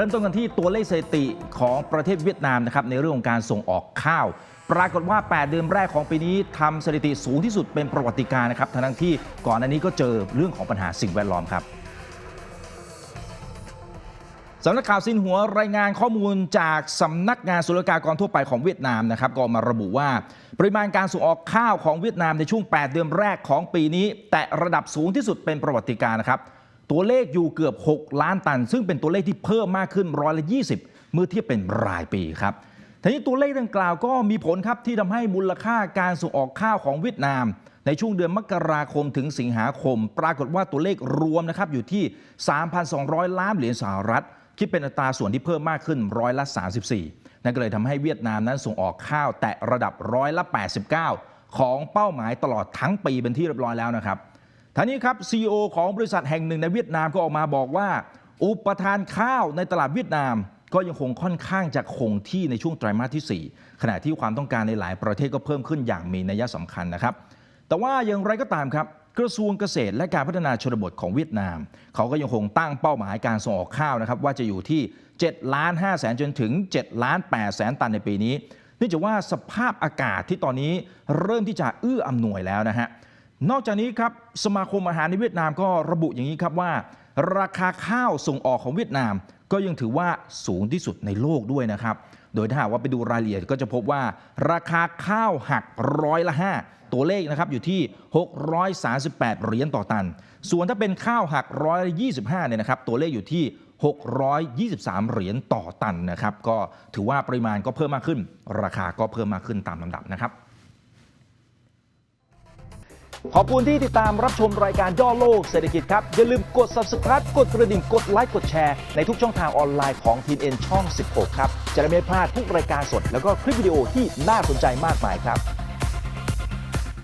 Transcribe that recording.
เริ่มต้นกันที่ตัวเลขสถิติของประเทศเวียดนามนะครับในเรื่องของการส่งออกข้าว ปรากฏว่า 8 เดือนแรกของปีนี้ทำสถิติสูงที่สุดเป็นประวัติการนะครับทั้งที่ก่อนอันนี้ก็เจอเรื่องของปัญหาสิ่งแวดล้อมครับสำนักข่าวซินหัวรายงานข้อมูลจากสำนักงานศุลกากรทั่วไปของเวียดนามนะครับก็มาระบุว่า ปริมาณการส่งออกข้าวของเวียดนามในช่วง 8 เดือนแรกของปีนี้ แตะระดับสูงที่สุดเป็นประวัติการนะครับ ตัวเลขอยู่เกือบ 6 ล้านตัน ซึ่งเป็นตัวเลขที่เพิ่มมากขึ้นร้อยละ20 เมื่อเทียบเป็นรายปีครับทีนี้ตัวเลขดังกล่าวก็มีผลครับที่ทำให้มูลค่าการส่งออกข้าวของเวียดนาม ในช่วงเดือนมกราคมถึงสิงหาคม ปรากฏว่าตัวเลขรวมนะครับอยู่ที่ 3,200 ล้านเหรียญสหรัฐ คิดเป็นอัตราส่วนที่เพิ่มมากขึ้นร้อยละ 34 นั่นก็เลยทำให้เวียดนามนั้นส่งออกข้าวแตะระดับร้อยละ 89 ของเป้าหมายตลอดทั้งปีเป็นที่เรียบร้อยแล้วนะครับ ท่านี้ครับ CEO ของบริษัทแห่งหนึ่งในเวียดนามก็ออกมาบอกว่า อุปทานข้าวในตลาดเวียดนาม ก็ยังคงค่อนข้างจะคงที่ในช่วงไตรมาสที่ 4 ขณะที่ความต้องการในหลายประเทศก็เพิ่มขึ้นอย่างมีนัยสำคัญนะครับ แต่ว่าอย่างไรก็ตามครับกระทรวงเกษตรและการพัฒนาชนบทของเวียดนาม เขาก็ยังคงตั้งเป้าหมายการส่งออกข้าวนะครับว่าจะอยู่ที่7ล้าน5แสนจนถึง7ล้าน8แสนตันในปีนี้เนื่องจากว่าสภาพอากาศที่ตอนนี้เริ่มที่จะเอื้ออำนวยแล้วนะฮะ นอกจากนี้ครับสมาคมอาหารในเวียดนามก็ระบุอย่างนี้ครับว่า ราคาข้าวส่งออกของเวียดนาม ก็ยังถือว่าสูงที่สุดในโลกด้วยนะครับ โดยถ้าหากว่าไปดูรายละเอียดก็จะพบว่า ราคาข้าวหักร้อยละ 5 ตัวเลขนะครับอยู่ที่ 638 เหรียญต่อตัน ส่วนถ้าเป็นข้าวหักร้อยละ25เนี่ยนะครับตัวเลขอยู่ที่623 เหรียญต่อตันนะครับ ก็ถือว่าปริมาณก็เพิ่มมากขึ้น ราคาก็เพิ่มมากขึ้นตามลำดับนะครับ ขอบคุณที่ติดตามรับชมรายการย่อโลกเศรษฐกิจครับ อย่าลืมกด subscribe กดกระดิ่งกดไลค์กดแชร์ในทุกช่องทางออนไลน์ของทีเอ็นช่อง 16 ครับ จะได้ไม่พลาดทุกรายการสด แล้วก็คลิปวิดีโอที่น่าสนใจมากมายครับ